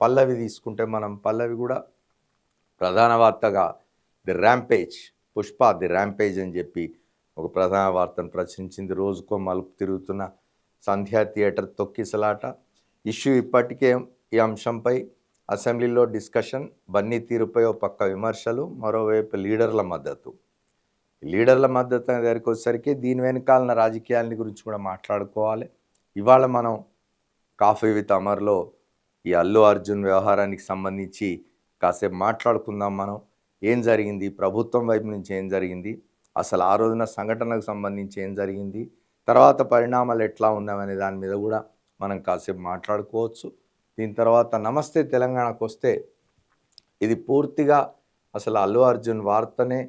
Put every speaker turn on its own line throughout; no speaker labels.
పల్లవి తీసుకుంటే మనం పల్లవి కూడా ప్రధాన వార్తగా the rampage Pushpa the rampage అని చెప్పి ఒక ప్రధాన వార్తను ప్రచురించింది. రోజుకో మలుపు తిరుగుతున్న సంధ్యా థియేటర్ తొక్కిసలాట. ఇష్యూ ఇప్పటికే ఈ అంశంపై అసెంబ్లీలో డిస్కషన్ బన్నీ తీరుపై ఒక పక్క విమర్శలు మరోవైపు లీడర్ల మద్దతు. లీడర్ల మద్దతు అనే దగ్గరికి వచ్చేసరికి దీని వెనకాలన్న రాజకీయాలని గురించి కూడా మాట్లాడుకోవాలి. ఇవాళ మనం కాఫీ విత్ అమర్లో ఈ అల్లు అర్జున్ వ్యవహారానికి సంబంధించి కాసేపు మాట్లాడుకుందాం మనం. ఏం జరిగింది? ప్రభుత్వం వైపు నుంచి ఏం జరిగింది? అసలు ఆ రోజున సంఘటనకు సంబంధించి ఏం జరిగింది? తర్వాత పరిణామాలు ఎట్లా ఉన్నామనే దాని మీద కూడా మనం కాసేపు మాట్లాడుకోవచ్చు. దీని తర్వాత నమస్తే తెలంగాణకు వస్తే ఇది పూర్తిగా అసలు అల్లు అర్జున్ వార్తనే.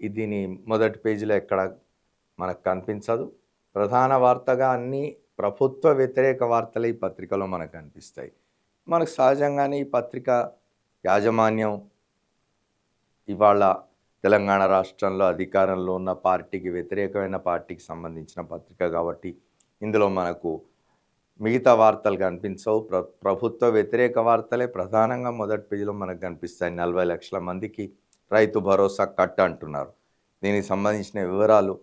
దీని మొదటి పేజీలో ఎక్కడ మనకు కనిపించదు. ప్రధాన వార్తగా అన్నీ ప్రభుత్వ వ్యతిరేక వార్తలు ఈ పత్రికలో మనకు కనిపిస్తాయి. మనకు సహజంగానే ఈ పత్రిక యాజమాన్యం ఇవాళ తెలంగాణ రాష్ట్రంలో అధికారంలో ఉన్న పార్టీకి వ్యతిరేకమైన పార్టీకి సంబంధించిన పత్రిక కాబట్టి ఇందులో మనకు మిగతా వార్తలు కనిపించవు. ప్ర ప్రభుత్వ వ్యతిరేక వార్తలే ప్రధానంగా మొదటి పేజీలో మనకు కనిపిస్తాయి. నలభై లక్షల మందికి రైతు భరోసా కట్ అంటున్నారు. దీనికి సంబంధించిన వివరాలు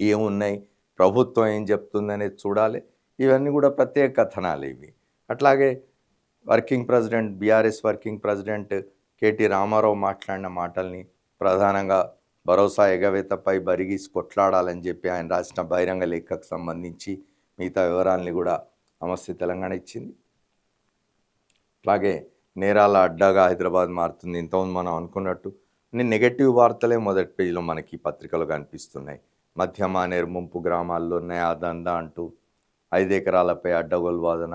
ఏమున్నాయి? ప్రభుత్వం ఏం చెప్తుందనేది చూడాలి. ఇవన్నీ కూడా ప్రత్యేక కథనాలు ఇవి. అట్లాగే working president BRS working president KT Rama Rao మాట్లాడిన మాటల్ని ప్రధానంగా భరోసా ఎగవేతపై బరిగీసి కొట్లాడాలని చెప్పి ఆయన రాసిన బహిరంగ లేఖకు సంబంధించి మిగతా వివరాలని కూడా నమస్తే తెలంగాణ ఇచ్చింది. అలాగే నేరాల అడ్డాగా హైదరాబాద్ మారుతుంది. ఇంతకుముందు మనం అనుకున్నట్టు అన్ని నెగటివ్ వార్తలే మొదటి పేజీలో మనకి ఈ కనిపిస్తున్నాయి. మధ్య మానేరు ముంపు గ్రామాల్లో నయా దందా అంటూ ఐదు ఎకరాలపై అడ్డగోలు వాదన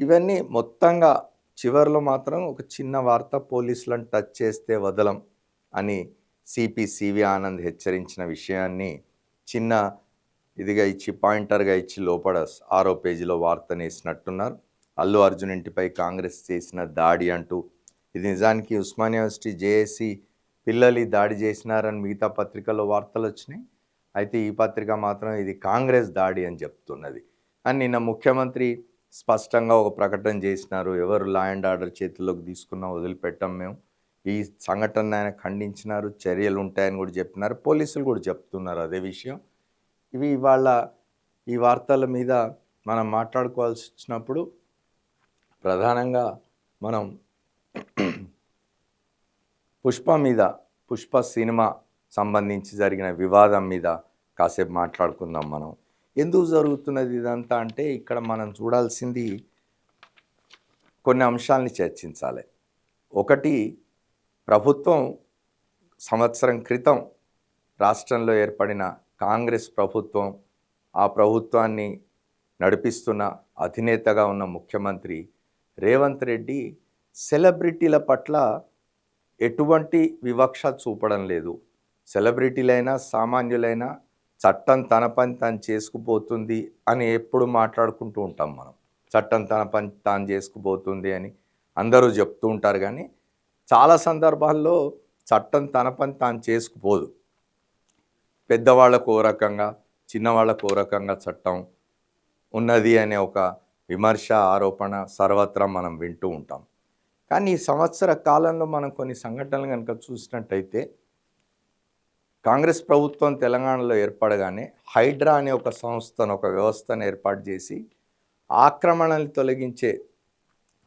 ఇవన్నీ మొత్తంగా చివరిలో మాత్రం ఒక చిన్న వార్త పోలీసులను టచ్ చేస్తే వదలం అని సిపి సివి ఆనంద్ హెచ్చరించిన విషయాన్ని చిన్న ఇదిగా ఇచ్చి పాయింటర్గా ఇచ్చి లోపల ఆరో పేజీలో వార్తనేసినట్టున్నారు అల్లు అర్జున్ ఇంటిపై కాంగ్రెస్ చేసిన దాడి అంటూ ఇది నిజానికి ఉస్మానియా యూనివర్సిటీ జేఏసీ పిల్లలు దాడి చేసినారని మిగతా పత్రికల్లో వార్తలు వచ్చినాయి. అయితే ఈ పత్రిక మాత్రం ఇది కాంగ్రెస్ దాడి అని చెప్తున్నది. అని నిన్న ముఖ్యమంత్రి స్పష్టంగా ఒక ప్రకటన చేసినారు. ఎవరు లా అండ్ ఆర్డర్ చేతుల్లోకి తీసుకున్నా వదిలిపెట్టాం మేము. ఈ సంఘటన ఆయన ఖండించినారు. చర్యలు ఉంటాయని కూడా చెప్తున్నారు పోలీసులు కూడా చెప్తున్నారు అదే విషయం. ఇవి ఇవాళ ఈ వార్తల మీద మనం మాట్లాడుకోవాల్సి వచ్చినప్పుడు ప్రధానంగా మనం పుష్ప మీద పుష్ప సినిమా సంబంధించి జరిగిన వివాదం మీద కాసేపు మాట్లాడుకుందాం మనం. ఎందుకు జరుగుతున్నది ఇదంతా అంటే ఇక్కడ మనం చూడాల్సింది కొన్ని అంశాలని చర్చించాలి. ఒకటి ప్రభుత్వం సంవత్సరం క్రితం రాష్ట్రంలో ఏర్పడిన కాంగ్రెస్ ప్రభుత్వం ఆ ప్రభుత్వాన్ని నడిపిస్తున్న అధినేతగా ఉన్న ముఖ్యమంత్రి రేవంత్ రెడ్డి సెలబ్రిటీల పట్ల ఎటువంటి వివక్ష చూపడం లేదు. సెలబ్రిటీలైనా సామాన్యులైనా చట్టం తన పని తాను చేసుకుపోతుంది అని ఎప్పుడు మాట్లాడుకుంటూ ఉంటాం మనం. చట్టం తన పని తాను చేసుకుపోతుంది అని అందరూ చెప్తూ ఉంటారు కానీ చాలా సందర్భాల్లో చట్టం తన పని తాను చేసుకుపోదు. పెద్దవాళ్ళకు ఓ రకంగా చిన్నవాళ్ళకు ఓ రకంగా చట్టం ఉన్నది అనే ఒక విమర్శ ఆరోపణ సర్వత్రా మనం వింటూ ఉంటాం. కానీ ఈ సంవత్సర కాలంలో మనం కొన్ని సంఘటనలు కనుక చూసినట్టయితే కాంగ్రెస్ ప్రభుత్వం తెలంగాణలో ఏర్పడగానే హైడ్రా అనే ఒక సంస్థను ఒక వ్యవస్థను ఏర్పాటు చేసి ఆక్రమణలు తొలగించే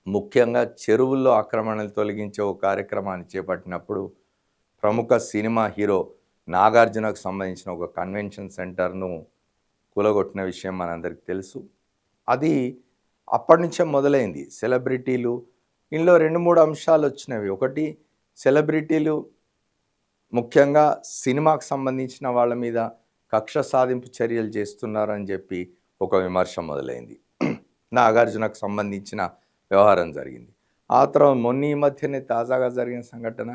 ముఖ్యంగా చెరువుల్లో ఆక్రమణలు తొలగించే ఒక కార్యక్రమాన్ని చేపట్టినప్పుడు ప్రముఖ సినిమా హీరో నాగార్జునకు సంబంధించిన ఒక కన్వెన్షన్ సెంటర్ను కూలగొట్టిన విషయం మనందరికీ తెలుసు. అది అప్పటి నుంచే మొదలైంది. సెలబ్రిటీలు ఇందులో రెండు మూడు అంశాలు వచ్చినవి. ఒకటి సెలబ్రిటీలు ముఖ్యంగా సినిమాకు సంబంధించిన వాళ్ళ మీద కక్ష సాధింపు చర్యలు చేస్తున్నారని చెప్పి ఒక విమర్శ మొదలైంది. నాగార్జునకు సంబంధించిన వ్యవహారం జరిగింది. ఆ తర్వాత మొన్న ఈ మధ్యనే తాజాగా జరిగిన సంఘటన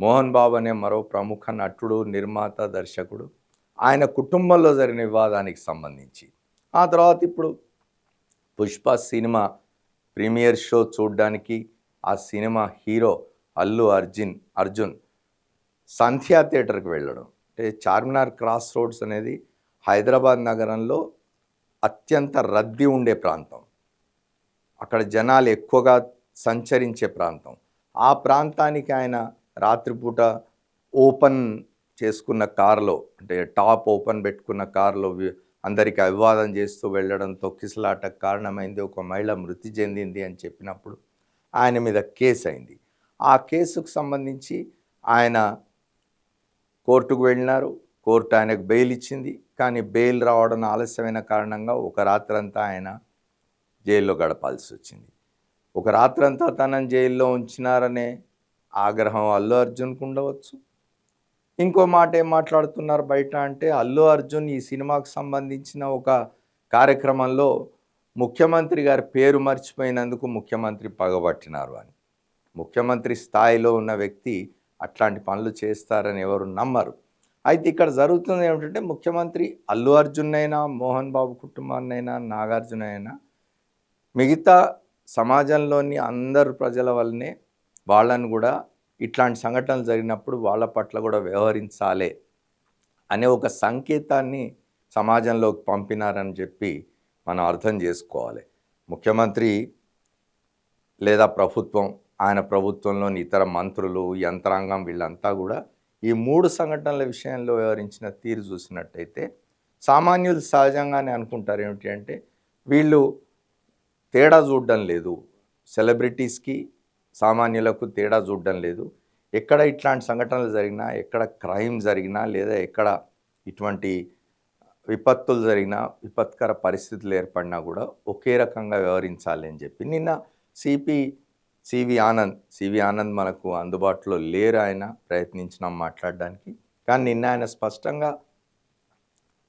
మోహన్ బాబు అనే మరో ప్రముఖ నటుడు నిర్మాత దర్శకుడు ఆయన కుటుంబంలో జరిగిన వివాదానికి సంబంధించి. ఆ తర్వాత ఇప్పుడు పుష్ప సినిమా ప్రీమియర్ షో చూడడానికి ఆ సినిమా హీరో అల్లు అర్జున్ అర్జున్ సంధ్యా థియేటర్కి వెళ్ళడం. అంటే చార్మినార్ క్రాస్ రోడ్స్ అనేది హైదరాబాద్ నగరంలో అత్యంత రద్దీ ఉండే ప్రాంతం. అక్కడ జనాలు ఎక్కువగా సంచరించే ప్రాంతం. ఆ ప్రాంతానికి ఆయన రాత్రిపూట ఓపెన్ చేసుకున్న కారులో అంటే టాప్ ఓపెన్ పెట్టుకున్న కారులో అందరికీ అవివాదం చేస్తూ వెళ్ళడంతో కిసలాట కారణమైంది. ఒక మహిళ మృతి చెందింది అని చెప్పినప్పుడు ఆయన మీద కేసు అయింది ఆ కేసుకు సంబంధించి ఆయన కోర్టుకు వెళ్ళినారు. కోర్టు ఆయనకు బెయిల్ ఇచ్చింది. కానీ బెయిల్ రావడం ఆలస్యమైన కారణంగా ఒక రాత్రంతా ఆయన జైల్లో గడపాల్సి వచ్చింది ఒక రాత్రంతా తనని జైల్లో ఉంచినారనే ఆగ్రహం అల్లు అర్జున్కు ఉండవచ్చు. ఇంకో మాట ఏం మాట్లాడుతున్నారు బయట అంటే అల్లు అర్జున్ ఈ సినిమాకు సంబంధించిన ఒక కార్యక్రమంలో ముఖ్యమంత్రి గారి పేరు మర్చిపోయినందుకు ముఖ్యమంత్రి పగబట్టినారు అని. ముఖ్యమంత్రి స్థాయిలో ఉన్న వ్యక్తి అట్లాంటి పనులు చేస్తారని ఎవరు నమ్మరు. అయితే ఇక్కడ జరుగుతుంది ఏమిటంటే ముఖ్యమంత్రి అల్లు అర్జున్ అయినా మోహన్ బాబు కుటుంబాన్నైనా నాగార్జున అయినా మిగతా సమాజంలోని అందరు ప్రజల వల్లనే వాళ్ళను కూడా ఇట్లాంటి సంఘటనలు జరిగినప్పుడు వాళ్ళ పట్ల కూడా వ్యవహరించాలే అనే ఒక సంకేతాన్ని సమాజంలోకి పంపినారని చెప్పి మనం అర్థం చేసుకోవాలి. ముఖ్యమంత్రి లేదా ప్రభుత్వం ఆయన ప్రభుత్వంలోని ఇతర మంత్రులు యంత్రాంగం వీళ్ళంతా కూడా ఈ మూడు సంఘటనల విషయంలో వ్యవహరించిన తీరు చూసినట్టయితే సామాన్యులు సహజంగానే అనుకుంటారు ఏమిటి అంటే వీళ్ళు తేడా చూడడం లేదు. సెలబ్రిటీస్కి సామాన్యులకు తేడా చూడడం లేదు. ఎక్కడ ఇట్లాంటి సంఘటనలు జరిగినా ఎక్కడ క్రైమ్ జరిగినా లేదా ఎక్కడ ఇటువంటి విపత్తులు జరిగినా విపత్కర పరిస్థితులు ఏర్పడినా కూడా ఒకే రకంగా వ్యవహరించాలి అని చెప్పి నిన్న CP CV Anand CV Anand మనకు అందుబాటులో లేరు ఆయన ప్రయత్నించినాం మాట్లాడడానికి. కానీ నిన్న ఆయన స్పష్టంగా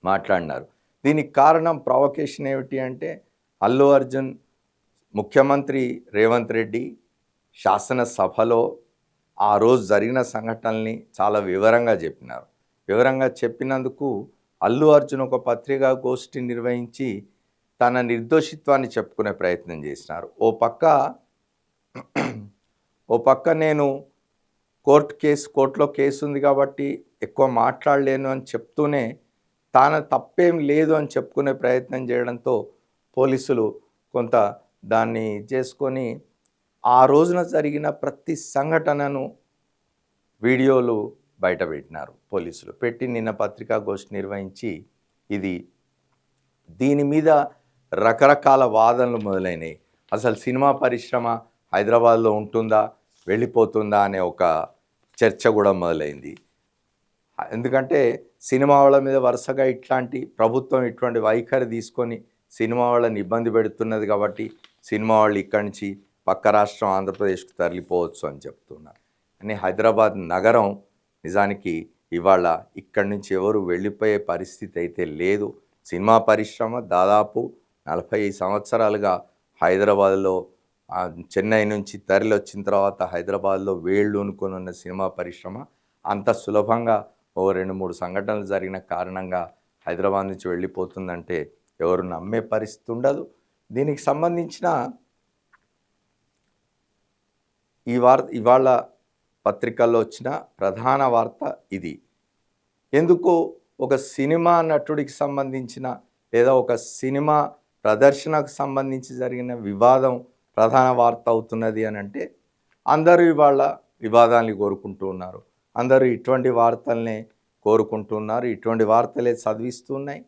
మాట్లాడినారు. దీనికి కారణం ప్రావకేషన్ ఏమిటి అంటే అల్లు అర్జున్ ముఖ్యమంత్రి రేవంత్ రెడ్డి శాసనసభలో ఆ రోజు జరిగిన సంఘటనల్ని చాలా వివరంగా చెప్పినారు. వివరంగా చెప్పినందుకు అల్లు అర్జున్ ఒక పత్రికా గోష్ఠి నిర్వహించి తన నిర్దోషిత్వాన్ని చెప్పుకునే ప్రయత్నం చేసినారు. ఓ పక్క ఓ పక్క నేను కోర్టు కేసు కోర్టులో కేసు ఉంది కాబట్టి ఎక్కువ మాట్లాడలేను అని చెప్తూనే తాను తప్పేం లేదు అని చెప్పుకునే ప్రయత్నం చేయడంతో పోలీసులు కొంత దాన్ని చేసుకొని ఆ రోజున జరిగిన ప్రతి సంఘటనను వీడియోలు బయట పెట్టినారు పోలీసులు. పెట్టి నిన్న పత్రికా గోష్ఠి నిర్వహించి ఇది దీని మీద రకరకాల వాదనలు మొదలైనవి అసలు సినిమా పరిశ్రమ హైదరాబాద్లో ఉంటుందా వెళ్ళిపోతుందా అనే ఒక చర్చ కూడా మొదలైంది. ఎందుకంటే సినిమా వాళ్ళ మీద వరుసగా ఇట్లాంటి ప్రభుత్వం ఇటువంటి వైఖరి తీసుకొని సినిమా వాళ్ళని ఇబ్బంది పెడుతున్నది కాబట్టి సినిమా వాళ్ళు ఇక్కడి నుంచి పక్క రాష్ట్రం ఆంధ్రప్రదేశ్కు తరలిపోవచ్చు అని చెప్తున్నారు. కానీ హైదరాబాద్ నగరం నిజానికి ఇవాళ ఇక్కడి నుంచి ఎవరు వెళ్ళిపోయే పరిస్థితి అయితే లేదు. సినిమా పరిశ్రమ దాదాపు నలభై సంవత్సరాలుగా హైదరాబాద్లో చెన్నై నుంచి తరలి వచ్చిన తర్వాత హైదరాబాద్లో వేళ్ళు అనుకుని ఉన్న సినిమా పరిశ్రమ అంత సులభంగా ఓ రెండు మూడు సంఘటనలు జరిగిన కారణంగా హైదరాబాద్ నుంచి వెళ్ళిపోతుందంటే ఎవరు నమ్మే పరిస్థితి ఉండదు. దీనికి సంబంధించిన ఈ వార్త ఇవాళ పత్రికల్లో వచ్చిన ప్రధాన వార్త ఇది. ఎందుకు ఒక సినిమా నటుడికి సంబంధించిన లేదా ఒక సినిమా ప్రదర్శనకు సంబంధించి జరిగిన వివాదం ప్రధాన వార్త అవుతున్నది అని అంటే అందరూ ఇవాళ వివాదాన్ని కోరుకుంటూ ఉన్నారు. అందరూ ఇటువంటి వార్తల్నే కోరుకుంటున్నారు ఇటువంటి వార్తలే చదివిస్తున్నాయి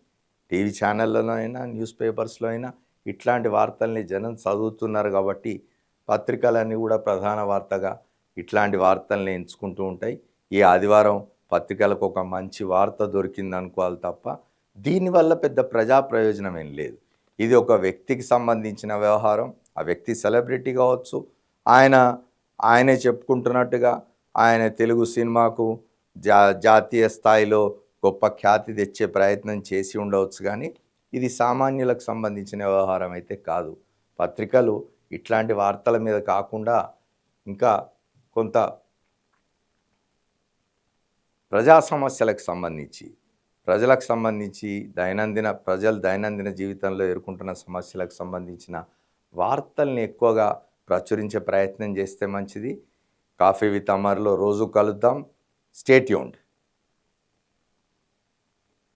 టీవీ ఛానళ్ళలో అయినా న్యూస్ పేపర్స్లో అయినా ఇట్లాంటి వార్తల్ని జనం చదువుతున్నారు కాబట్టి పత్రికలన్నీ కూడా ప్రధాన వార్తగా ఇట్లాంటి వార్తల్ని ఎంచుకుంటూ ఉంటాయి. ఈ ఆదివారం పత్రికలకు ఒక మంచి వార్త దొరికింది అనుకోవాలి తప్ప దీనివల్ల పెద్ద ప్రజా ప్రయోజనం ఏం లేదు. ఇది ఒక వ్యక్తికి సంబంధించిన వ్యవహారం. ఆ వ్యక్తి సెలబ్రిటీ కావచ్చు. ఆయన ఆయనే చెప్పుకుంటున్నట్టుగా ఆయన తెలుగు సినిమాకు జా జాతీయ స్థాయిలో గొప్ప ఖ్యాతి తెచ్చే ప్రయత్నం చేసి ఉండవచ్చు కానీ ఇది సామాన్యులకు సంబంధించిన వ్యవహారం అయితే కాదు. పత్రికలు ఇట్లాంటి వార్తల మీద కాకుండా ఇంకా కొంత ప్రజా సమస్యలకు సంబంధించి ప్రజలకు సంబంధించి దైనందిన ప్రజలు దైనందిన జీవితంలో ఎదుర్కొంటున్న సమస్యలకు సంబంధించిన వార్తల్ని ఎక్కువగా ప్రచురించే ప్రయత్నం చేస్తే మంచిది. కాఫీ విత్ అమర్లో రోజు కలుద్దాం. స్టేట్యూన్డ్